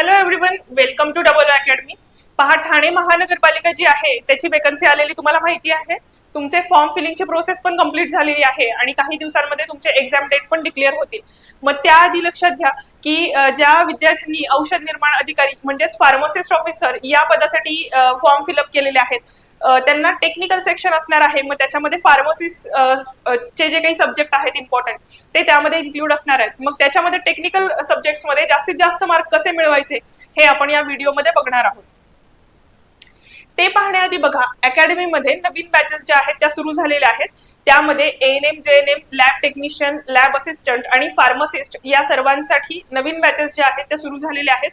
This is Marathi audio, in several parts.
Hello everyone welcome to double academy पहा ठाणे महानगरपालिका जी आहे त्याची वेकन्सी आलेली तुम्हाला माहिती आहे. तुमचे फॉर्म फिलिंगची प्रोसेस पण कंप्लीट झालेली आहे आणि काही दिवसांमध्ये तुमचे एक्झाम डेट पण डिक्लेअर होतील. मग त्याआधी लक्षात घ्या की ज्या विद्यार्थ्यांनी औषध निर्माण अधिकारी म्हणजेच फार्मासिस्ट ऑफिसर या पदासाठी फॉर्म फिलअप केलेले आहेत. त्यांना टेक्निकल सेक्शन असणार आहे. मग त्याच्यामध्ये फार्मसिस्ट चे जे काही सब्जेक्ट आहेत इम्पॉर्टंट ते त्यामध्ये इन्क्लूड असणार आहेत. मग त्याच्यामध्ये टेक्निकल सब्जेक्ट्समध्ये जास्तीत जास्त मार्क कसे मिळवायचे हे आपण या व्हिडिओमध्ये बघणार आहोत. ते पाहण्याआधी बघा अकॅडमीमध्ये नवीन बॅचेस ज्या आहेत त्या सुरू झालेल्या आहेत. त्यामध्ये एन एम जे N M lab technician lab assistant आणि फार्मासिस्ट या सर्वांसाठी नवीन बॅचेस ज्या आहेत त्या सुरू झालेल्या आहेत.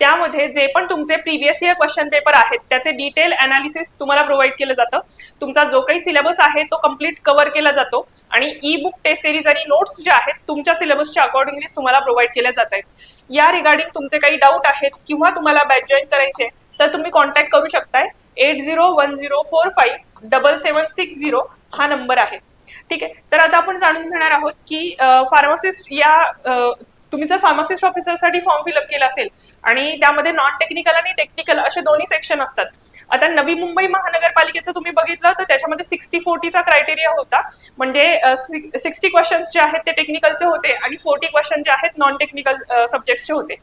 त्यामध्ये जे पण तुमचे प्रिव्हियस इयर क्वेश्चन पेपर आहेत त्याचे डिटेल अनालिसिस तुम्हाला प्रोव्हाइड केलं जातं. तुमचा जो काही सिलेबस आहे तो कंप्लीट कव्हर केला जातो. आणि ई बुक टेस्ट सिरीज आणि नोट्स जे आहेत तुमच्या सिलेबसच्या अकॉर्डिंगली तुम्हाला प्रोव्हाइड केल्या जात आहेत. या रिगार्डिंग तुमचे काही डाऊट आहेत किंवा तुम्हाला बॅच जॉईन करायचे तर तुम्ही कॉन्टॅक्ट करू शकताय. Eight zero one zero four five double seven six zero हा नंबर आहे. ठीक आहे? तर आता आपण जाणून घेणार आहोत की फार्मासिस्ट या तुम्ही जर फार्मासिस्ट ऑफिसरसाठी फॉर्म फिलअप केला असेल आणि त्यामध्ये नॉन टेक्निकल आणि टेक्निकल असे दोन्ही सेक्शन असतात आता नवी मुंबई महानगरपालिकेचं तुम्ही बघितलं तर त्याच्यामध्ये सिक्स्टी फोर्टीचा क्रायटेरिया होता. म्हणजे सिक्स्टी क्वेश्चन्स जे आहेत ते टेक्निकलचे होते आणि फोर्टी क्वेश्चन जे आहेत नॉन टेक्निकल सब्जेक्टचे होते.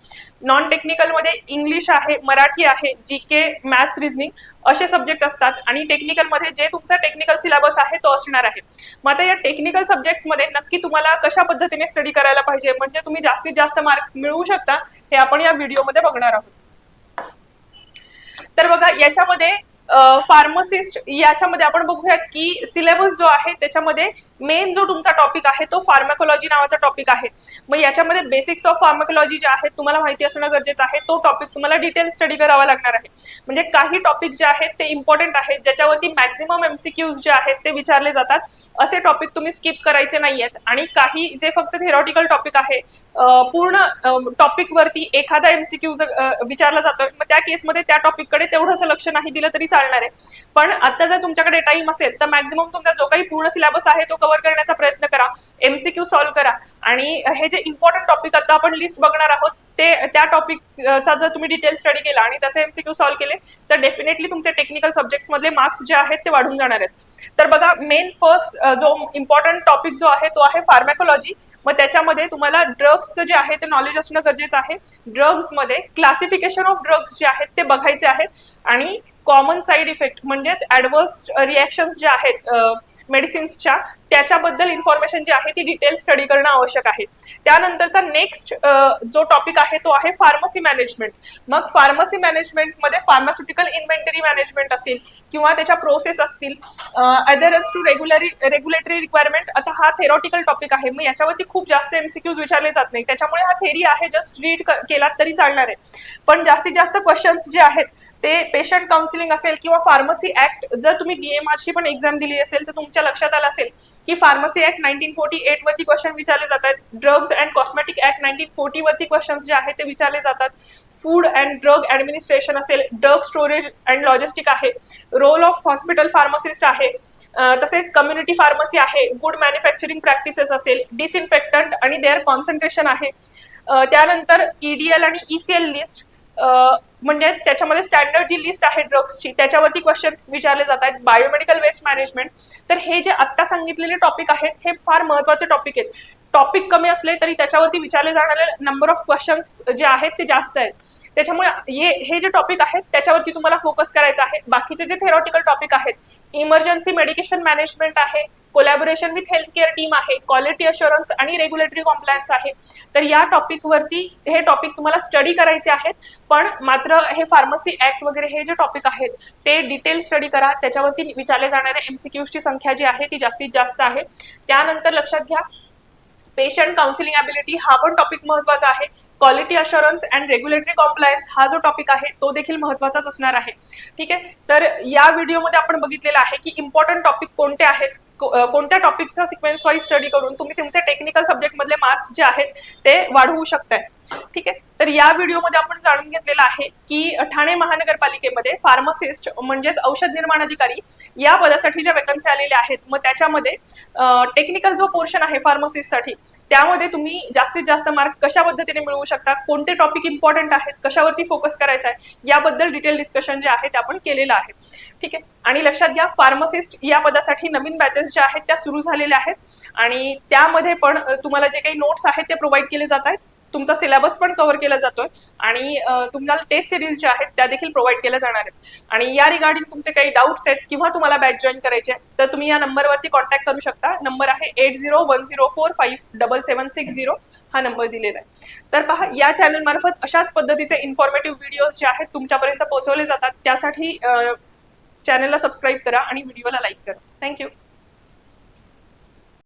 नॉन टेक्निकलमध्ये इंग्लिश आहे मराठी आहे जी के मॅथ्स रिझनिंग असे सब्जेक्ट असतात आणि टेक्निकलमध्ये जे तुमचा टेक्निकल सिलेबस आहे तो असणार आहे. मग आता या टेक्निकल सब्जेक्ट्समध्ये नक्की तुम्हाला कशा पद्धतीने स्टडी करायला पाहिजे? म्हणजे तुम्ही जास्तीत जास्त मार्क मिळवू शकता हे आपण या व्हिडिओमध्ये बघणार आहोत. तर बघा याच्यामध्ये फार्मसिस्ट याच्यामध्ये आपण बघूयात की सिलेबस जो आहे त्याच्यामध्ये मेन जो तुमचा टॉपिक आहे तो फार्माकोलॉजी नावाचा टॉपिक आहे. मग याच्यामध्ये बेसिक्स ऑफ फार्माकोलॉजी जे आहेत तुम्हाला माहिती असणं गरजेचं आहे. तो टॉपिक तुम्हाला डिटेल स्टडी करावा लागणार आहे. म्हणजे काही टॉपिक जे आहेत ते इम्पॉर्टंट आहेत. ज्याच्यावरती मॅक्झिमम एमसीक्यूज जे आहेत ते विचारले जातात. असे टॉपिक तुम्ही स्किप करायचे नाही आहेत आणि काही जे फक्त थेरॉटिकल टॉपिक आहे पूर्ण टॉपिक वरती एखादा एमसीक्यू विचारला जातोय मग त्या केसमध्ये त्या टॉपिककडे तेवढंसं लक्ष नाही दिलं तरी चालणार आहे. पण आता जर तुमच्याकडे टाइम असेल तर मॅक्झिमम तुमचा जो काही पूर्ण सिलेबस आहे तो कव्हर करण्याचा प्रयत्न करा एमसीक्यू सॉल्व्ह करा. आणि हे जे इम्पॉर्टंट टॉपिक आता आपण लिस्ट बघणार आहोत ते त्या टॉपिकचा जर तुम्ही डिटेल स्टडी केला आणि त्याचे एमसीक्यू सॉल्व्ह केले तर डेफिनेटली तुमचे टेक्निकल सब्जेक्ट मधले मार्क्स जे आहेत ते वाढून जाणार आहेत. तर बघा मेन फर्स्ट जो इम्पॉर्टंट टॉपिक जो आहे तो आहे फार्मॅकोलॉजी मग त्याच्यामध्ये तुम्हाला ड्रग्सचं जे आहे ते नॉलेज असणं गरजेचं आहे. ड्रग्समध्ये क्लासिफिकेशन ऑफ ड्रग्स जे आहेत ते बघायचे आहेत. आणि कॉमन साईड इफेक्ट म्हणजेच ऍडव्हर्स रिॲक्शन्स ज्या आहेत मेडिसिन्सच्या त्याच्याबद्दल इन्फॉर्मेशन जी आहे ती डिटेल स्टडी करणं आवश्यक आहे. त्यानंतरचा नेक्स्ट जो टॉपिक आहे तो आहे फार्मसी मॅनेजमेंट मग फार्मसी मॅनेजमेंटमध्ये फार्मास्युटिकल इन्व्हेंटरी मॅनेजमेंट असेल किंवा त्याच्या प्रोसेस असतील अदरच टू रेग्युलरी रेग्युलेटरी रिक्वायरमेंट आता हा थेरॉटिकल टॉपिक आहे. मग याच्यावरती खूप जास्त एमसीक्यूज विचारले जात नाही त्याच्यामुळे हा थेरी आहे जस्ट रीड केला तरी चालणार आहे. पण जास्तीत जास्त क्वेश्चन्स जे आहेत ते पेशंट काउन्सिलिंग असेल किंवा फार्मसी ऍक्ट जर तुम्ही डीएमआरची पण एक्झाम दिली असेल तर तुमच्या लक्षात आलं असेल की pharmacy act nineteen forty eight वरती क्वेश्चन विचारले जातात. Drugs and cosmetic act nineteen forty वरती क्वेश्चन जे आहेत ते विचारले जातात. फूड अँड ड्रग ऍडमिनिस्ट्रेशन असेल ड्रग स्टोरेज अँड लॉजिस्टिक आहे. रोल ऑफ हॉस्पिटल फार्मासिस्ट आहे. तसेच कम्युनिटी फार्मसी आहे. गुड मॅन्युफॅक्चरिंग प्रॅक्टिसेस असेल. डिसइन्फेक्टंट आणि देअर कॉन्सन्ट्रेशन आहे. त्यानंतर ईडीएल आणि ईसीएल लिस्ट म्हणजेच त्याच्यामध्ये स्टँडर्ड जी लिस्ट आहे ड्रग्सची त्याच्यावरती क्वेश्चन्स विचारले जात आहेत. बायोमेडिकल वेस्ट मॅनेजमेंट तर हे जे आत्ता सांगितलेले टॉपिक आहेत हे फार महत्त्वाचे टॉपिक आहेत. टॉपिक कमी असले तरी त्याच्यावरती विचारले जाणारे नंबर ऑफ क्वेश्चन्स जे आहेत ते जास्त आहेत. त्याच्यामुळे हे हे जे टॉपिक आहेत त्याच्यावरती तुम्हाला फोकस करायचा आहे. बाकीचे जे थेरॉटिकल टॉपिक आहेत इमर्जन्सी मेडिकेशन मॅनेजमेंट आहे collaboration with health care team आहे क्वालिटी अशुरन्स आणि रेग्युलेटरी कॉम्प्लायन्स आहे. तर या टॉपिकवरती हे टॉपिक तुम्हाला स्टडी करायचे आहेत. पण मात्र हे फार्मसी ऍक्ट वगैरे हे जे टॉपिक आहेत ते डिटेल स्टडी करा. त्याच्यावरती विचारले जाणाऱ्या एमसीक्यूची संख्या जी आहे ती जास्तीत जास्त आहे. त्यानंतर लक्षात घ्या पेशंट काउन्सिलिंग ॲबिलिटी हा पण टॉपिक महत्त्वाचा आहे. Quality assurance and regulatory compliance हा जो टॉपिक आहे तो देखील महत्वाचाच असणार आहे. ठीक आहे? तर या व्हिडिओमध्ये आपण बघितलेलं आहे की इम्पॉर्टंट टॉपिक कोणते आहेत? कोणत्या टॉपिकचा सिक्वेन्स वाईज स्टडी करून तुम्ही तुमचे टेक्निकल सब्जेक्टमधले मार्क्स जे आहेत ते वाढवू शकताय. ठीक आहे? तर या व्हिडिओमध्ये आपण जाणून घेतलेलं आहे की ठाणे महानगरपालिकेमध्ये फार्मासिस्ट म्हणजेच औषध निर्माण अधिकारी या पदासाठी ज्या वेकन्सी आलेल्या आहेत मग त्याच्यामध्ये टेक्निकल जो पोर्शन आहे फार्मसिस्टसाठी त्यामध्ये तुम्ही जास्तीत जास्त मार्क कशा पद्धतीने मिळवू शकता? कोणते टॉपिक इम्पॉर्टंट आहेत? कशावरती फोकस करायचा आहे? याबद्दल डिटेल डिस्कशन जे आहे ते आपण केलेलं आहे. ठीक आहे? आणि लक्षात घ्या फार्मसिस्ट या पदासाठी नवीन बॅचेस ज्या आहेत त्या सुरू झालेल्या आहेत. आणि त्यामध्ये पण तुम्हाला जे काही नोट्स आहेत ते प्रोव्हाइड केले जात आहेत. तुमचा सिलेबस पण कव्हर केला जातोय आणि तुम्हाला टेस्ट सिरीज ज्या आहेत त्या देखील प्रोव्हाइड केल्या जाणार आहेत. आणि या रिगार्डिंग तुमचे काही डाऊट्स आहेत किंवा तुम्हाला बॅच जॉईन करायचे आहे, तर तुम्ही या नंबरवरती कॉन्टॅक्ट करू शकता. नंबर आहे eight zero one zero four five double seven six zero हा नंबर दिलेला आहे. तर पहा या चॅनल मार्फत अशाच पद्धतीचे इन्फॉर्मेटिव्ह व्हिडिओज जे आहेत तुमच्यापर्यंत पोहोचवले जातात. त्यासाठी चॅनलला सबस्क्राईब करा आणि व्हिडिओला लाईक करा. थँक्यू